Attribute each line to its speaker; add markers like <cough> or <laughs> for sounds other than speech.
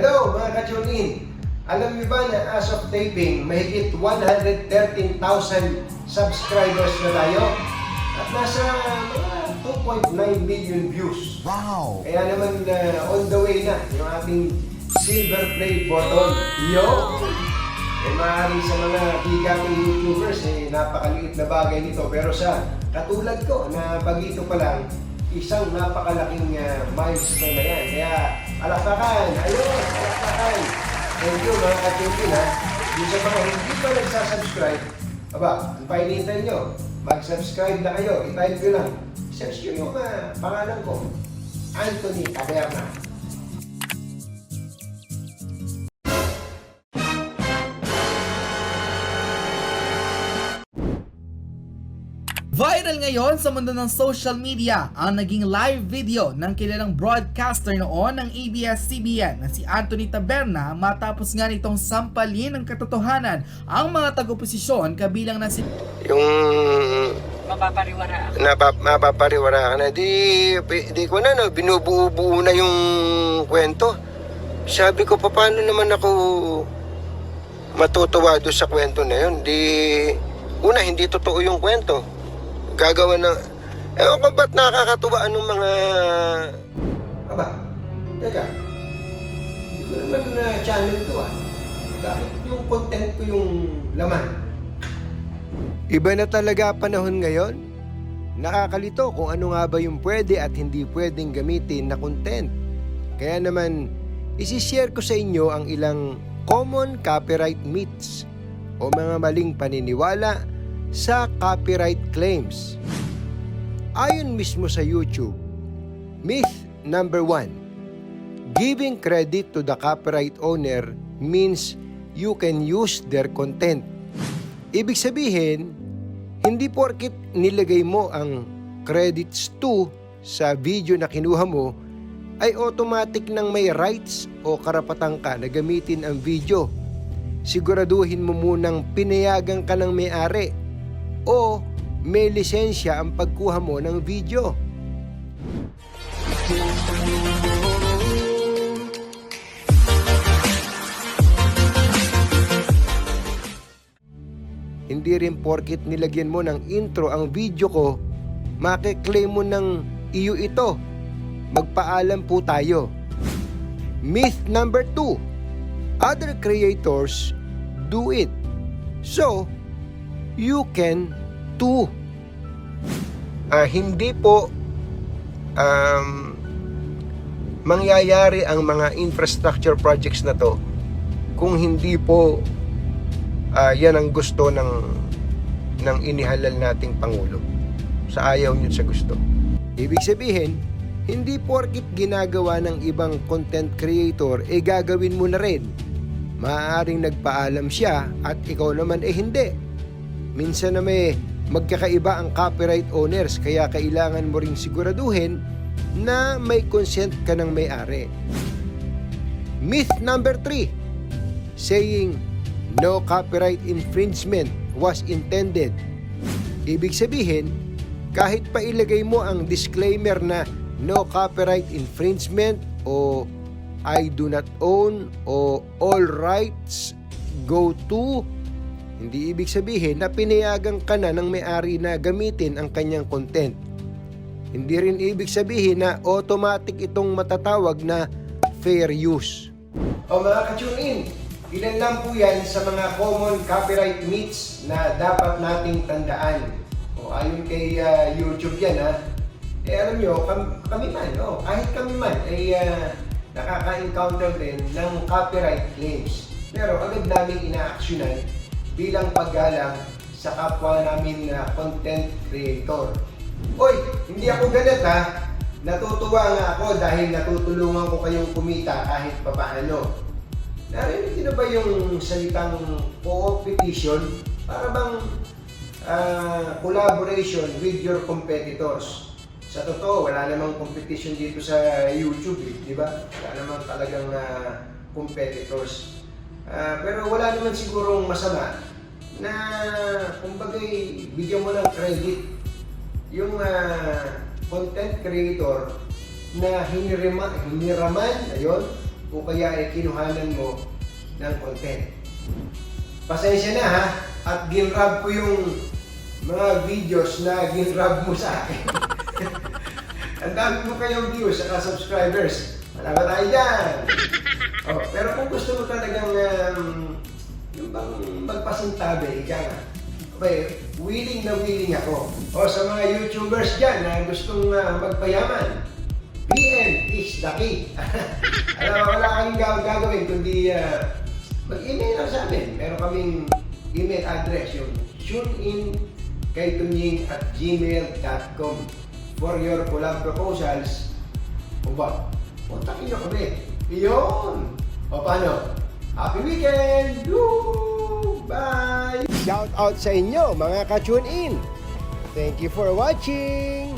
Speaker 1: Hello mga ka-tune-in! Alam niyo ba na as of taping, mahigit 113,000 subscribers na tayo? At nasa mga 2.9 million views.
Speaker 2: Wow!
Speaker 1: Kaya naman uh, on the way na yung ating silver play button. Yo! Eh maaaring sa mga bigating YouTubers, eh, napakaliit na bagay nito. Pero sa katulad ko, na pagito pa lang, isang napakalaking uh, milestone na yan. Kaya alakpakan! Ayun! Alakpakan! Thank you mga katukin ha. Yung sa mga hindi pa nagsasubscribe, aba, painitan nyo, mag-subscribe na kayo. I-type nyo lang. Search nyo yung uh, pangalan ko. Anthony Taberna.
Speaker 2: Viral ngayon sa mundo ng social media ang naging live video ng kilalang broadcaster noon ng ABS-CBN na si Anthony Taberna matapos nga nitong sampalin ng katotohanan ang mga tago-posisyon kabilang na si
Speaker 1: Yung
Speaker 3: mapapariwara ako.
Speaker 1: napap, mapapariwara ka na, di, di ko na, no, binubuo-buo na yung kwento. Sabi ko, paano naman ako matutuwa doon sa kwento na yun? Di, una, hindi totoo yung kwento. Gagawa ng, ewan ko ba't nakakatuwa anong mga... Aba, teka, hindi ko naman na channel to ah. Bakit yung content ko yung laman? Iba na talaga panahon ngayon. Nakakalito kung ano nga ba yung pwede at hindi pwedeng gamitin na content. Kaya naman, isishare ko sa inyo ang ilang common copyright myths o mga maling paniniwala sa copyright claims. Ayon mismo sa YouTube, myth number one, giving credit to the copyright owner means you can use their content. Ibig sabihin, hindi porkit nilagay mo ang credits to sa video na kinuha mo, ay automatic nang may rights o karapatan ka na gamitin ang video. Siguraduhin mo munang pinayagan ka ng may-ari o may lisensya ang pagkuha mo ng video. Hindi rin porkit nilagyan mo ng intro ang video ko, makiklaim mo ng iyo ito. Magpaalam po tayo. Myth number two, other creators do it. So, you can too. Ah, hindi po um, mangyayari ang mga infrastructure projects na to kung hindi po ah, yan ang gusto ng ng inihalal nating pangulo sa ayaw niyo sa gusto. Ibig sabihin, hindi porkit ginagawa ng ibang content creator eh gagawin mo na rin. Maaaring nagpaalam siya at ikaw naman eh hindi. Minsan na may magkakaiba ang copyright owners kaya kailangan mo ring siguraduhin na may consent ka ng may-ari. Myth number 3 saying no copyright infringement was intended. Ibig sabihin, kahit pa ilagay mo ang disclaimer na no copyright infringement o I do not own o all rights go to hindi ibig sabihin na pinayagan ka na ng may-ari na gamitin ang kanyang content. Hindi rin ibig sabihin na automatic itong matatawag na fair use. O mga ka-tune in, ilan lang po yan sa mga common copyright myths na dapat nating tandaan. O ayon kay ah, YouTube yan ha. Eh alam nyo, kami, kami man, no? kahit kami man ay ah, nakaka-encounter din ng copyright claims. Pero agad namin ina-actionan bilang paggalang sa kapwa namin na content creator. Hoy, hindi ako galit ha. Natutuwa nga ako dahil natutulungan ko kayong kumita kahit papaano. Narinig niyo ba yung salitang co-opetition? Para bang ah, collaboration with your competitors. Sa totoo, wala namang competition dito sa YouTube, eh, di ba? Wala namang talagang ah, competitors. Ah, pero wala naman sigurong masama na kumbagay bigyan mo ng credit yung ah, content creator na hinirima, hiniraman, ayun, o kaya ay kinuhanan mo ng content. Pasensya na ha, at ginrab ko yung mga videos na ginrab mo sa akin. <laughs> Ang dami mo kayong views at subscribers. Wala tayo dyan? Oh, pero kung gusto mo talagang magpasintabi, ika nga. Okay, willing na willing ako. O sa mga YouTubers dyan na gustong uh, magpayaman, PM is the key. <laughs> Alam wala kang gaw- gagawin kundi uh, mag-email lang sa amin. Meron kaming email address, yung tunein kay tunying at gmail.com for your collab proposals. O ba, kontakin nyo kami. Iyon! O paano? Happy weekend! Woo! Bye! Shout out sa inyo mga ka-tune in! Thank you for watching!